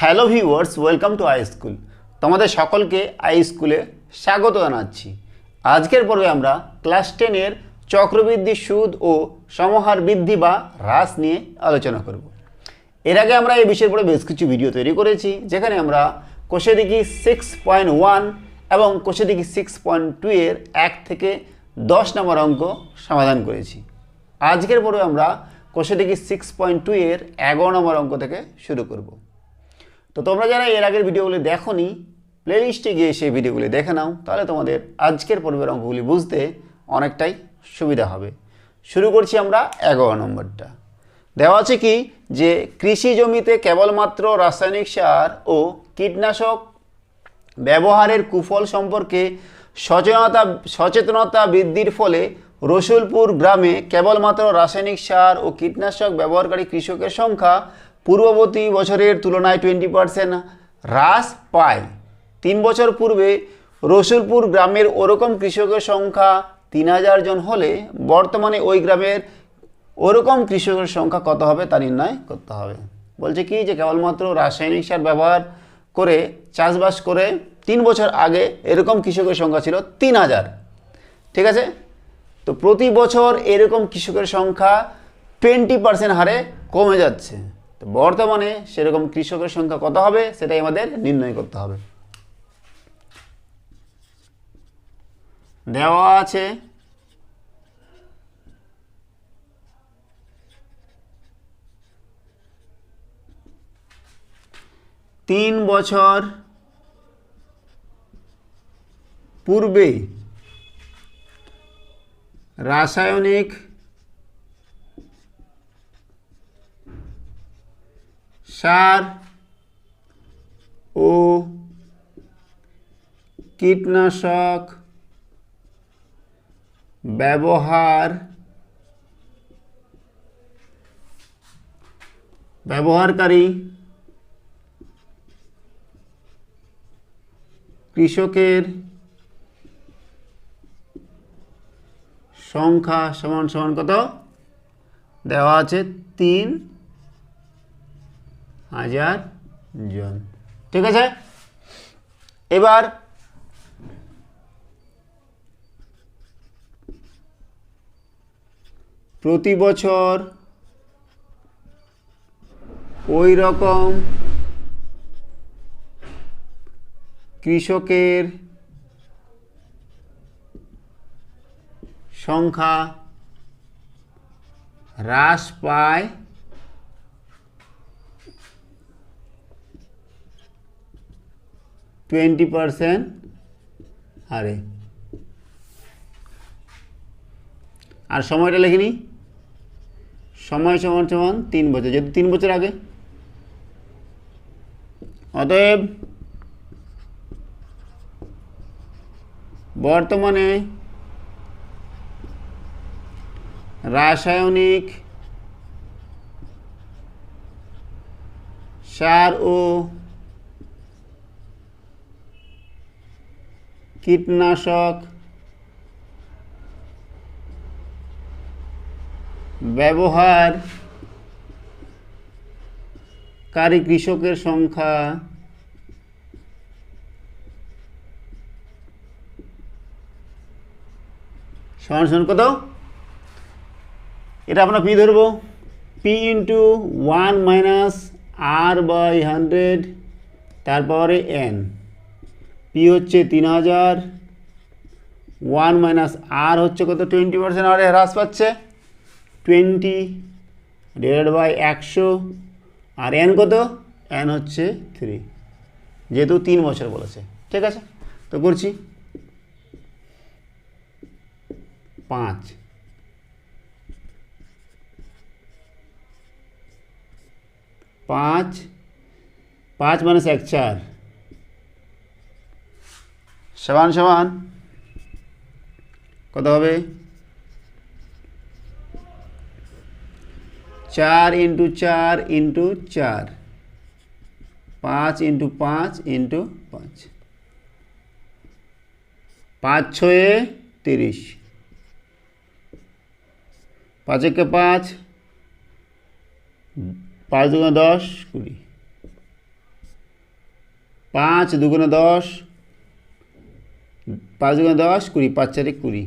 Hello viewers, welcome to I school. তোমাদের সকলকে I স্কুলে স্বাগত জানাচ্ছি। আজকের পর্বে আমরা ক্লাস টেনের চক্রবৃদ্ধি সুদ ও সমহার বৃদ্ধি বা হ্রাস নিয়ে আলোচনা করব। এর আগে আমরা এই বিষয়ের উপরে বেশ কিছু ভিডিও তৈরি করেছি, যেখানে আমরা কোষে দেখি সিক্স পয়েন্ট ওয়ান এবং কোষে দেখি সিক্স পয়েন্ট টু এর এক থেকে দশ নম্বর অঙ্ক সমাধান করেছি। আজকের পর্বে আমরা কোষে দেখি সিক্স পয়েন্ট টু এর এগারো নম্বর অঙ্ক থেকে শুরু করব। তো তোমরা যারা এর আগের ভিডিওগুলি দেখোনি প্লেলিস্টে গিয়ে সেই ভিডিওগুলি দেখে নাও, তাহলে তোমাদের আজকের পর্বের অঙ্কগুলি বুঝতে অনেকটাই সুবিধা হবে। শুরু করছি আমরা এগারো নম্বরটা। দেওয়া আছে কি যে, কৃষি জমিতে কেবলমাত্র রাসায়নিক সার ও কীটনাশক ব্যবহারের কুফল সম্পর্কে সচেতনতা সচেতনতা বৃদ্ধির ফলে রসুলপুর গ্রামে কেবলমাত্র রাসায়নিক সার ও কীটনাশক ব্যবহারকারী কৃষকের সংখ্যা পূর্ববর্তী বছরের তুলনায় টোয়েন্টি পার্সেন্ট হ্রাস পায়। তিন বছর পূর্বে রসুলপুর গ্রামের ওরকম কৃষকের সংখ্যা তিন হাজার জন হলে বর্তমানে ওই গ্রামের ওরকম কৃষকের সংখ্যা কত হবে তা নির্ণয় করতে হবে। বলছে কি যে কেবলমাত্র রাসায়নিক সার ব্যবহার করে চাষবাস করে তিন বছর আগে এরকম কৃষকের সংখ্যা ছিল তিন হাজার। ঠিক আছে? তো প্রতি বছর এরকম কৃষকের সংখ্যা টোয়েন্টি পার্সেন্ট হারে কমে যাচ্ছে। তো বর্তমানে সেরকম কৃষকের সংখ্যা কত হবে, সেটাই আমাদের নির্ণয় করতে হবে। দেওয়া আছে তিন বছর পূর্বে রাসায়নিক সার ও কীটনাশক ব্যবহার ব্যবহারকারী কৃষকের সংখ্যা সমান সমান কত? দেওয়া আছে তিন হাজার জন। ঠিক আছে? এবার প্রতি বছর ওই রকম কৃষকের সংখ্যা হ্রাস পায় টোয়েন্টি পারসেন্ট আরে। আর সময়টা লেখিনি? সময় সমান সমান তিন বছর। যেহেতু তিন বছর আগে। অতএব বর্তমানে রাসায়নিক সার ও কীটনাশক ব্যবহারকারী কৃষকের সংখ্যা সমান সমান কত? এটা আমরা পি ধরবো। P into one minus R by hundred তারপরে এন পি হচ্ছে তিন হাজার ওয়ান মাইনাস আর হচ্ছে কত? টোয়েন্টি পার্সেন্ট আরে হ্রাস পাচ্ছে। টোয়েন্টি ডিভাইড বাই একশো, আর এন কত? এন হচ্ছে থ্রি যেহেতু তিন বছর বলেছে। ঠিক আছে? তো করছি। পাঁচ। পাঁচ পাঁচ মাইনাস এক, চার। সমান সমান কত হবে? চার ইন্টু চার ইন্টু চার। পাঁচ ইন্টু পাঁচ ইন্টু পাঁচ। পাঁচ ছয়ে তিরিশ। পাঁচ একে পাঁচ। পাঁচ দুগুণে দশ কুড়ি। পাঁচ দুগুণে দশ পাঁচ দুগুণে দশ, কুড়ি, পাঁচ চারে কুড়ি।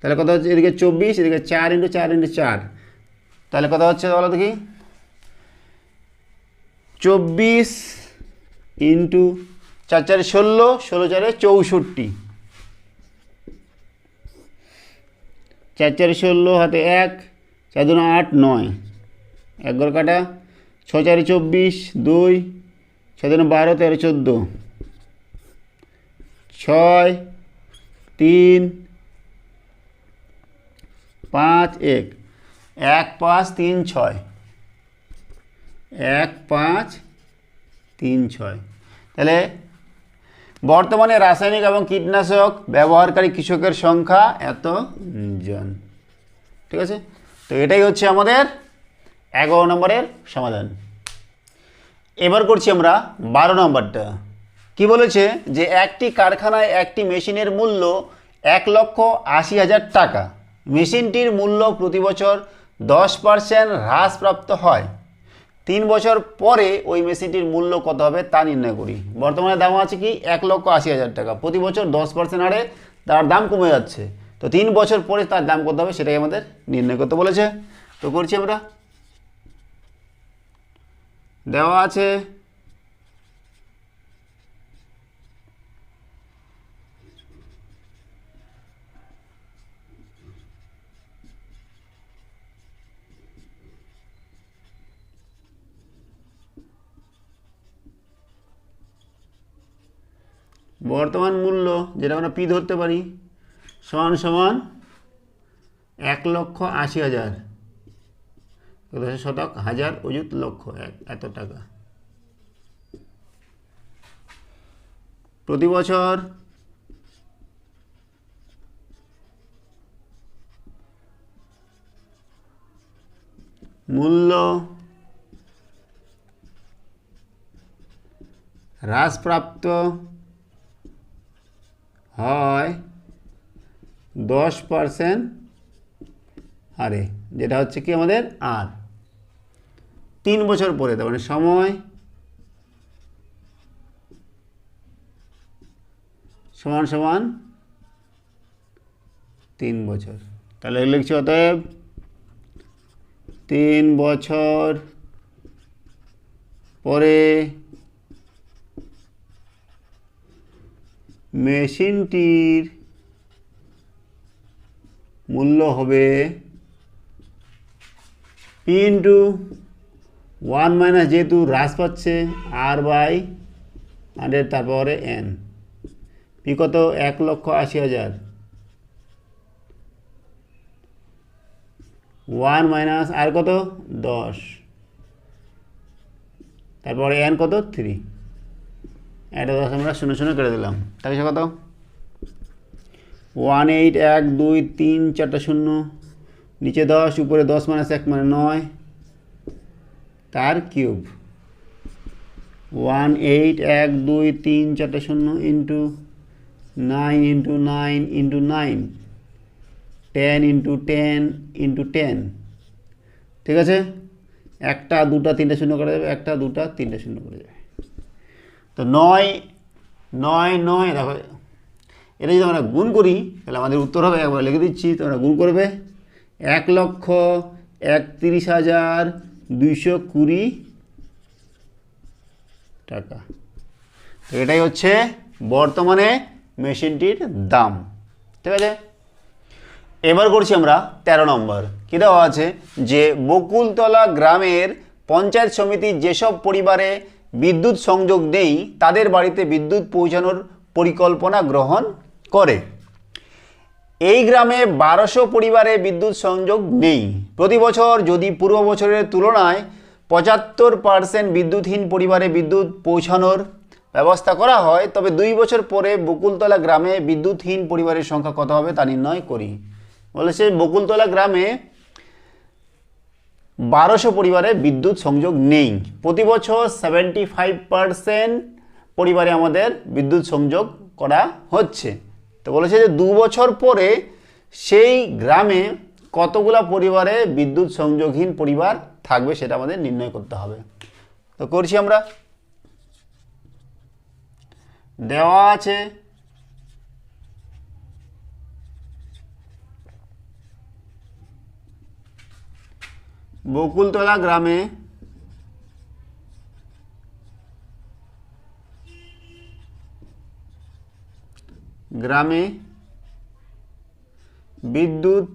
তাহলে কত হচ্ছে? এদিকে চব্বিশ, এদিকে চার ইন্টু চার ইন্টু চার। তাহলে কত হচ্ছে বলো দেখি? চব্বিশ ইন্টু চার চারে ষোলো ষোলো চারে চৌষট্টি। চার চারে ষোলো হাতে এক, চার দুনো আট নয়। এক কাটা, ছ চারে চব্বিশ, দুই, ছ দুনো বারো, তেরো, চোদ্দ। ছয়, তিন, পাঁচ, এক। এক, পাঁচ, তিন, ছয়। এক, পাঁচ, তিন, ছয়। তাহলে বর্তমানে রাসায়নিক এবং কীটনাশক ব্যবহারকারী কৃষকের সংখ্যা এত জন ঠিক আছে? তো এটাই হচ্ছে আমাদের এগারো নম্বরের সমাধান। এবার করছি আমরা বারো নম্বরটা। কি বলেছে? যে একটি কারখানায় একটি মেশিনের মূল্য এক লক্ষ আশি হাজার টাকা। মেশিনটির মূল্য প্রতি বছর দশ পার্সেন্ট হ্রাসপ্রাপ্ত হয়। তিন বছর পরে ওই মেশিনটির মূল্য কত হবে তা নির্ণয় করি। বর্তমানে দাম আছে কি? এক লক্ষ আশি হাজার টাকা। প্রতি বছর দশ পার্সেন্ট হারে তার দাম কমে যাচ্ছে। তো তিন বছর পরে তার দাম কত হবে সেটাই আমাদের নির্ণয় করতে বলেছে। তো করছি আমরা। দেওয়া আছে বর্তমান মূল্য, যেটা আমরা পি ধরতে পারি, সমান সমান এক লক্ষ আশি হাজার। শতক, হাজার অযুত লক্ষ এক, এত টাকা। প্রতি বছর মূল্য হ্রাসপ্রাপ্ত হয় দশ পারসেন্ট হারে যেটা হচ্ছে কি আমাদের আর। তিন বছর পরে, তার মানে সময়, সমান সমান তিন বছর। তাহলে লিখছি অতএব তিন বছর পরে মেশিনটির মূল্য হবে পি ইন্টু ওয়ান মাইনাস যেহেতু হ্রাস পাচ্ছে, আর বাই হান্ড্রেড তারপরে এন পি কত? এক লক্ষ আশি হাজার। ওয়ান মাইনাস আর কত? দশ। তারপরে এন কত? থ্রি এটা দশ আমরা শূন্য শূন্য কেটে দিলাম। তাহলে কত? ওয়ান এইট এক দুই তিন চারটা শূন্য, নিচে দশ, উপরে দশ মাইনাস এক মানে নয়। তার কিউব। ওয়ান এইট এক দুই তিন চারটে শূন্য into nine into nine into nine ten into ten into ten ঠিক আছে? একটা, দুটা, তিনটে শূন্য করে যাবে একটা, দুটা, তিনটে শূন্য করে যাবে তো নয় নয় নয়, দেখো, এটা যদি আমরা গুণ করি, তাহলে আমাদের উত্তর হবে, একবার লিখে দিচ্ছি তোমরা গুণ করবে, এক লক্ষ একত্রিশ হাজার দুইশো কুড়ি টাকা। তো এটাই হচ্ছে বর্তমানে মেশিনটির দাম, ঠিক আছে? এবার করছি আমরা ১৩ নম্বর। কী দেওয়া আছে? যে বকুলতলা গ্রামের পঞ্চায়েত সমিতির যেসব পরিবারে বিদ্যুৎ সংযোগ নেই, তাদের বাড়িতে বিদ্যুৎ পৌঁছানোর পরিকল্পনা গ্রহণ করে। এই গ্রামে বারোশো পরিবারে বিদ্যুৎ সংযোগ নেই। প্রতি বছর যদি পূর্ব বছরের তুলনায় পঁচাত্তর পার্সেন্ট বিদ্যুৎহীন পরিবারে বিদ্যুৎ পৌঁছানোর ব্যবস্থা করা হয়, তবে দুই বছর পরে বকুলতলা গ্রামে বিদ্যুৎহীন পরিবারের সংখ্যা কত হবে তা নির্ণয় করি। বলেছে বকুলতলা গ্রামে বারোশো পরিবারে বিদ্যুৎ সংযোগ নেই। প্রতি বছর সেভেন্টি ফাইভ পরিবারে আমাদের বিদ্যুৎ সংযোগ করা হচ্ছে। তো বলেছে যে দু বছর পরে সেই গ্রামে কতগুলা পরিবারে বিদ্যুৎ সংযোগহীন পরিবার থাকবে সেটা আমাদের নির্ণয় করতে হবে। তো করছি আমরা। দেওয়া আছে বকুলতলা গ্রামে গ্রামে বিদ্যুৎ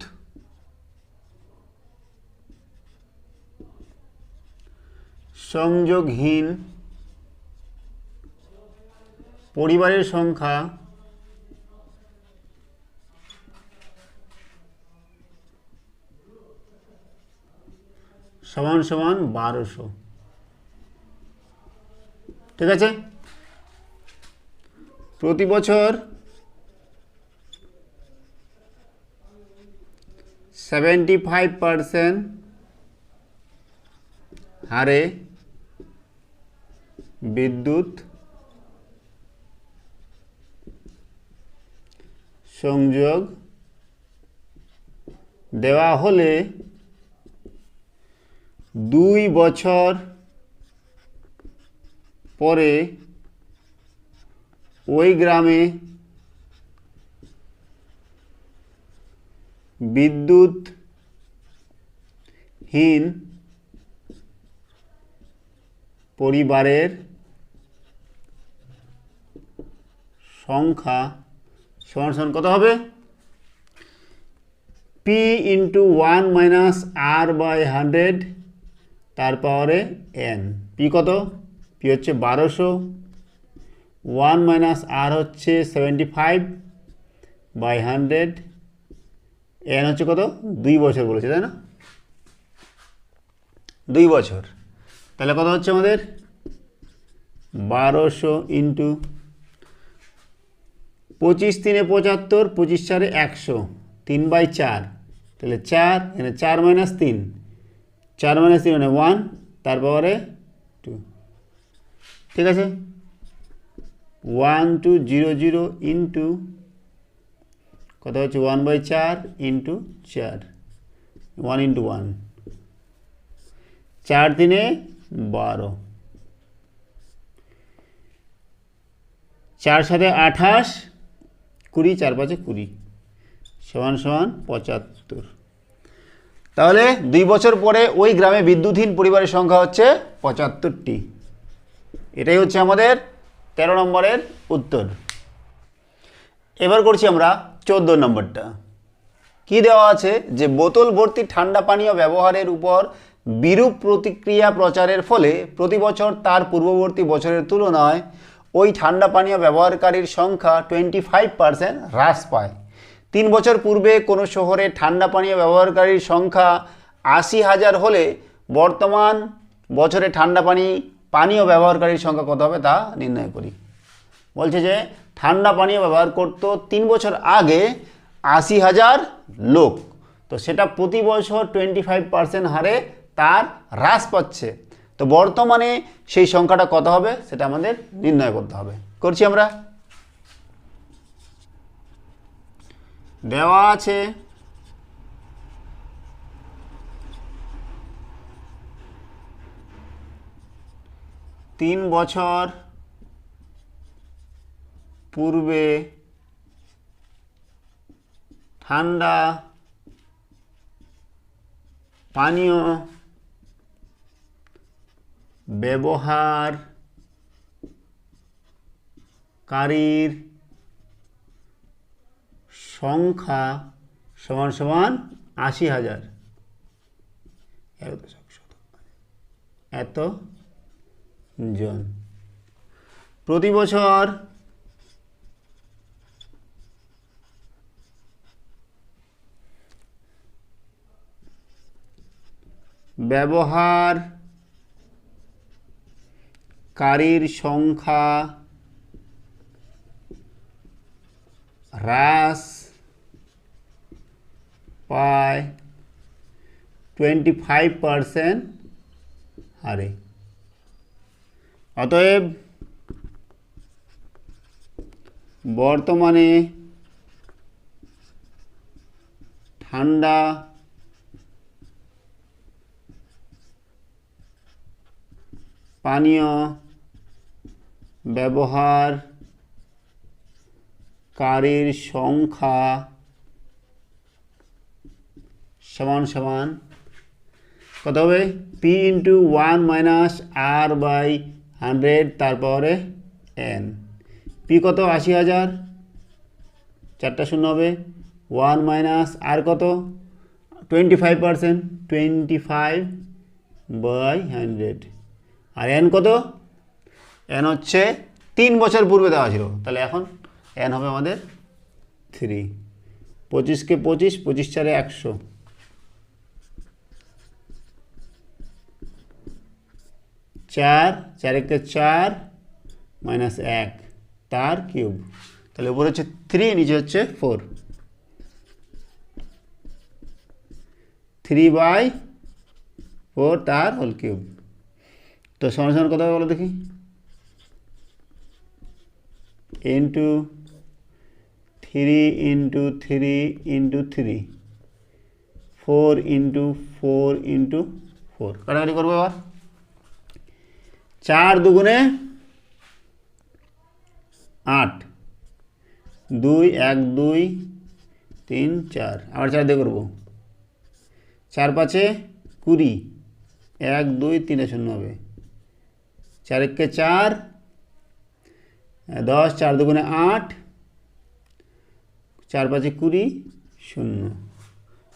সংযোগহীন পরিবারের সংখ্যা সমান সমান বারোশো। ঠিক আছে? প্রতি বছর সেভেন্টি ফাইভ পারসেন্ট হারে বিদ্যুৎ সংযোগ দেওয়া হলে দুই বছর পরে ওই গ্রামে বিদ্যুৎহীন পরিবারের সংখ্যা সমান সমান কত হবে? P into one minus R by hundred তার পাওয়ারে এন পি কত? পি হচ্ছে বারোশো। ওয়ান মাইনাস আর হচ্ছে seventy five by hundred N হচ্ছে কত? দুই বছর বলেছে, তাই না? দুই বছর। তাহলে কত হচ্ছে আমাদের? বারোশো ইন্টু পঁচিশ তিনে পঁচাত্তর, পঁচিশ চারে একশো। তিন বাই চার। তাহলে চার, এখানে চার মাইনাস তিন। চার মাইনাস তিন মানে ওয়ান তার পাওয়ারে টু ঠিক আছে? One two zero zero into কত হচ্ছে? ওয়ান বাই চার ইন্টু চার। ওয়ান ইন্টু ওয়ান চার দিনে বারো। চার সাথে আঠাশ, কুড়ি, চার পাঁচে কুড়ি। সমান সমান পঁচাত্তর। তাহলে দুই বছর পরে ওই গ্রামে বিদ্যুৎহীন পরিবারের সংখ্যা হচ্ছে পঁচাত্তরটি। এটাই হচ্ছে আমাদের তেরো নম্বরের উত্তর। এবার করছি আমরা চোদ্দ নম্বরটা। কি দেওয়া আছে? যে বোতল ভর্তি ঠান্ডা পানীয় ব্যবহারের উপর বিরূপ প্রতিক্রিয়া প্রচারের ফলে প্রতি বছর তার পূর্ববর্তী বছরের তুলনায় ওই ঠান্ডা পানীয় ব্যবহারকারীর সংখ্যা টোয়েন্টি ফাইভ পার্সেন্ট হ্রাস পায়। তিন বছর পূর্বে কোনো শহরে ঠান্ডা পানীয় ব্যবহারকারীর সংখ্যা আশি হাজার হলে বর্তমান বছরে ঠান্ডা পানি, পানীয় ব্যবহারকারীর সংখ্যা কত হবে তা নির্ণয় করি। বলছে যে, ঠান্ডা পানীয় ব্যবহার করতো তিন বছর আগে আশি হাজার লোক। তো সেটা প্রতি বছর টোয়েন্টি ফাইভ পার্সেন্ট হারে তার হ্রাস পাচ্ছে। তো বর্তমানে সেই সংখ্যাটা কত হবে সেটা আমাদের নির্ণয় করতে হবে। করছি আমরা। দেওয়া আছে। তিন বছর পূর্বে ঠান্ডা পানীয় ব্যবহারকারীর সংখ্যা সমান সমান আশি হাজার। এত জন। প্রতি বছর ব্যবহারকারীর সংখ্যা হ্রাস পায় টোয়েন্টি ফাইভ পারসেন্ট হারে অতএব বর্তমানে ঠান্ডা পানীয় ব্যবহার কারীর সংখ্যা সমান সমান কত হবে? P into one minus R by hundred তারপরে এন পি কত? আশি হাজার। চারটা শূন্য হবে। ওয়ান মাইনাস আর কত? Twenty five percent twenty five by hundred R N কত? এন হচ্ছে তিন বছর পূর্বে দেওয়া ছিল। তাহলে এখন এন হবে আমাদের থ্রি পঁচিশকে পঁচিশ পঁচিশ চারে একশো। চার চার একটা চার মাইনাস এক, তার কিউব। তাহলে উপরে হচ্ছে থ্রি নিচে হচ্ছে ফোর থ্রি বাই ফোর তার হোল কিউব তো সমান কত হবে বলো দেখি? Into three into three into three four into four into four কাটাকাটি করব এবার? চার দুগুণে আট। দুই, এক, দুই, তিন, চার। আবার চার দিয়ে করব। চার পাঁচে কুড়ি। এক, দুই, তিনে শূন্য হবে। চার একে চার, দশ, চার দুগুণে আট, চার পাঁচে কুড়ি, শূন্য।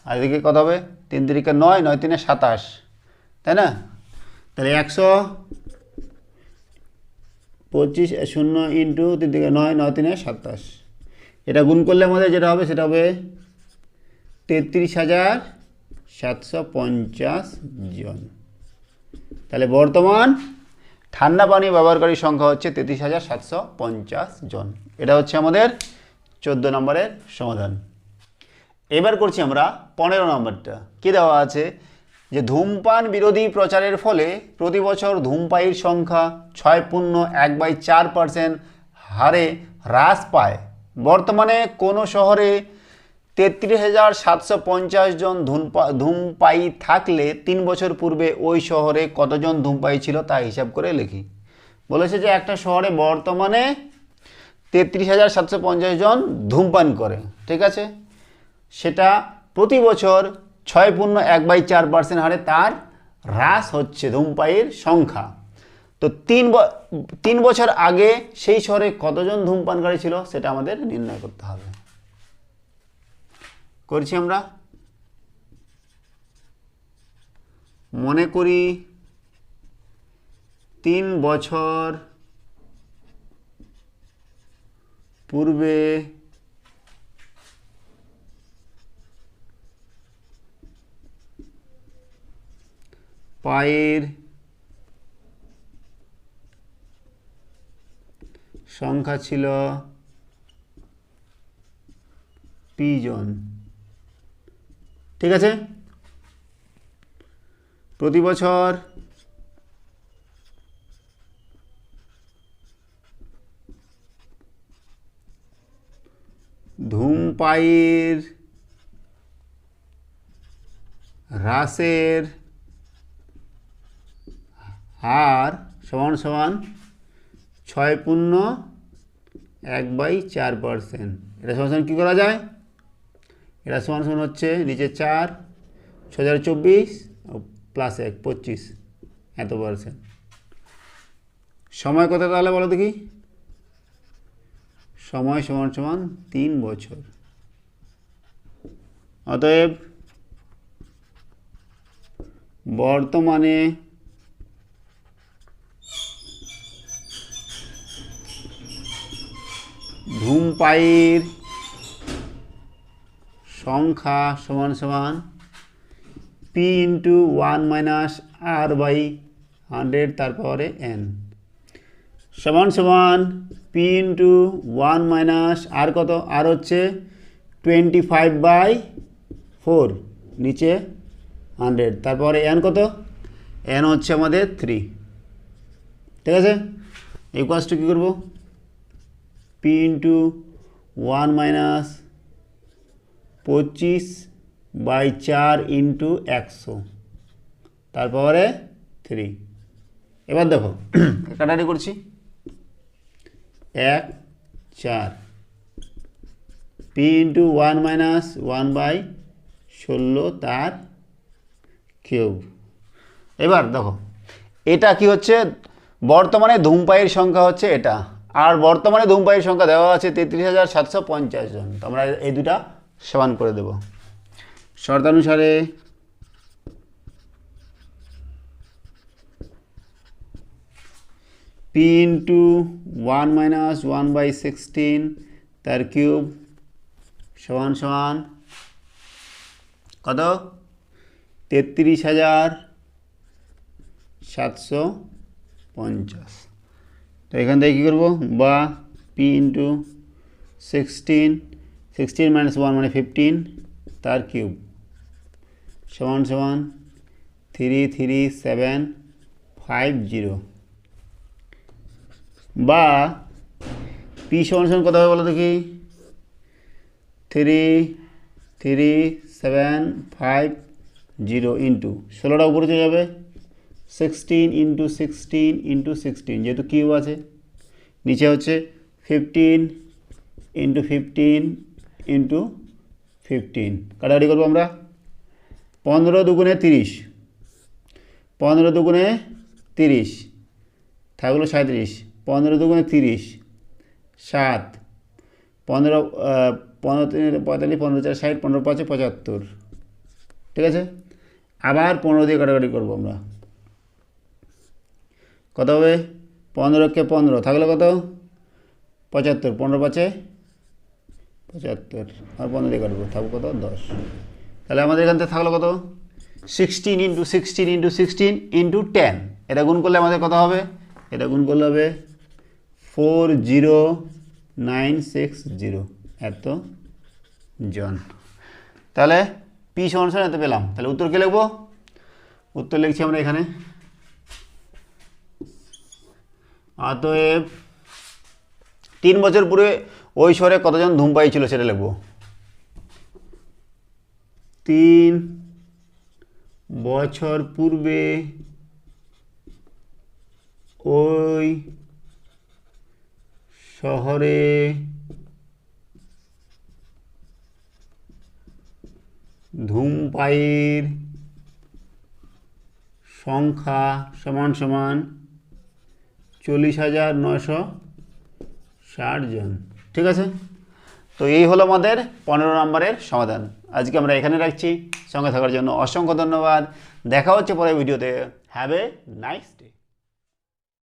আর এদিকে কত হবে? তিন তিরিকে নয় নয় তিনে সাতাশ। তাই না? তাহলে একশো পঁচিশ, শূন্য ইন্টু তিন থেকে নয় নয় তিনে সাতাশ। এটা গুণ করলে আমাদের যেটা হবে, সেটা হবে তেত্রিশ হাজার সাতশো পঞ্চাশ জন। তাহলে বর্তমান ঠান্ডা পানি ব্যবহারকারীর সংখ্যা হচ্ছে তেত্রিশ হাজার সাতশো পঞ্চাশ জন। এটা হচ্ছে আমাদের চোদ্দ নম্বরের সমাধান। এবার করছি আমরা পনেরো নম্বরটা। কী দেওয়া আছে? যে ধূমপান বিরোধী প্রচারের ফলে প্রতি বছর ধূমপায়ীর সংখ্যা ছয় পূর্ণ এক বাই চার পার্সেন্ট হারে হ্রাস পায়। বর্তমানে কোনো শহরে তেত্রিশ হাজার সাতশো পঞ্চাশ জন ধূমপা, ধূমপায়ী থাকলে তিন বছর পূর্বে ওই শহরে কতজন ধূমপায়ী ছিল তা হিসাব করে লিখি। বলেছে যে একটা শহরে বর্তমানে তেত্রিশ হাজার সাতশো পঞ্চাশ জন ধূমপান করে, ঠিক আছে? সেটা প্রতি বছর ছয় পূর্ণ এক বাই চার পার্সেন্ট হারে তার হ্রাস হচ্ছে ধূমপায়ীর সংখ্যা। তো তিন তিন বছর আগে সেই শহরে কতজন ধূমপানকারী ছিল সেটা আমাদের নির্ণয় করতে হবে। করছি আমরা? মনে করি তিন বছর পূর্বে পায়ের সংখ্যা ছিল পি জন ঠিক আছে? প্রতি বছর ধূমপায়ীর হ্রাসের হার সমান সমান ছয় পূর্ণ এক বাই চার পার্সেন্ট। এটা সমান সমান কী করা যায়? এটা সমান সমান হচ্ছে নিচে চার ছ হাজার চব্বিশ প্লাস এক, পঁচিশ, এত পার্সেন্ট। সময় কত তাহলে বলো দেখি? সময় সমান সমান তিন বছর। অতএব বর্তমানে ধূমপায়ীর সংখ্যা সমান সমান P into one minus R by hundred তারপরে এন সমান সমান P into one minus R কত? আর হচ্ছে টোয়েন্টি ফাইভ বাই ফোর নিচে হান্ড্রেড তারপরে এন কত? এন হচ্ছে আমাদের থ্রি ঠিক আছে? এই কাজটা কী করব? পি ইন্টু ওয়ান মাইনাস পঁচিশ বাই চার ইন্টু একশো। তারপরে থ্রি এবার দেখো। কাটাটি করছি। এক চার। P into one minus one by ষোলো তার কিউব এবার দেখো এটা কি হচ্ছে? বর্তমানে ধূমপায়ীর সংখ্যা হচ্ছে এটা। আর বর্তমানে ধূমপায়ীর সংখ্যা দেওয়া আছে তেত্রিশ হাজার সাতশো পঞ্চাশ জন। তো আমরা এই দুটা সমান করে দেব। শর্তানুসারে P into one minus one by sixteen তার কিউব সমান সমান কত? তেত্রিশ হাজার সাতশো পঞ্চাশ। তো এখান থেকে কী করব? বা P into sixteen sixteen minus one মানে ফিফটিন তার কিউব সমান সমান three three seven five zero বা পি সমান সমান কত হবে বলো দেখি? Three three seven five zero into ষোলোটা উপরে চলে যাবে। Sixteen into sixteen into sixteen যেহেতু কিউ আছে। নিচে হচ্ছে fifteen into fifteen into fifteen কাটাকাটি করব আমরা? পনেরো দুগুণে তিরিশ। পনেরো দুগুণে তিরিশ। থাকল সাঁত্রিশ পনেরো দুগুণে তিরিশ। সাত। পনেরো পনেরো তিন, পঁয়তাল্লিশ, পনেরো চার, ষাট, পনেরো পাঁচে, পঁচাত্তর। ঠিক আছে? আবার পনেরো দিয়ে কাটাকাটি করব আমরা। কত হবে? পনেরোকে পনেরো, থাকলে কত? পঁচাত্তর, পনেরো পাঁচে? পঁচাত্তর, আর পনেরো দিয়ে কাটবো, থাকব কত? দশ। তাহলে আমাদের এখান থেকে থাকল কত? Sixteen into sixteen into sixteen into ten এটা গুণ করলে আমাদের কত হবে? এটা গুণ করলে হবে four zero nine six zero এত জন। তাহলে পি সমান এত পেলাম। তাহলে উত্তর কে লিখব? উত্তর লিখছি আমরা এখানে। অতএব তিন বছর পূর্বে ওই শহরে কতজন ধূমপায়ী ছিল সেটা লিখব। তিন বছর পূর্বে ওই শহরে ধূমপায়ীর সংখ্যা সমান সমান চল্লিশ হাজার নশো ষাট জন। ঠিক আছে? তো এই হলো আমাদের পনেরো নম্বরের সমাধান। আজকে আমরা এখানে রাখছি। সঙ্গে থাকার জন্য অসংখ্য ধন্যবাদ। দেখা হচ্ছে পরের ভিডিওতে। Have a nice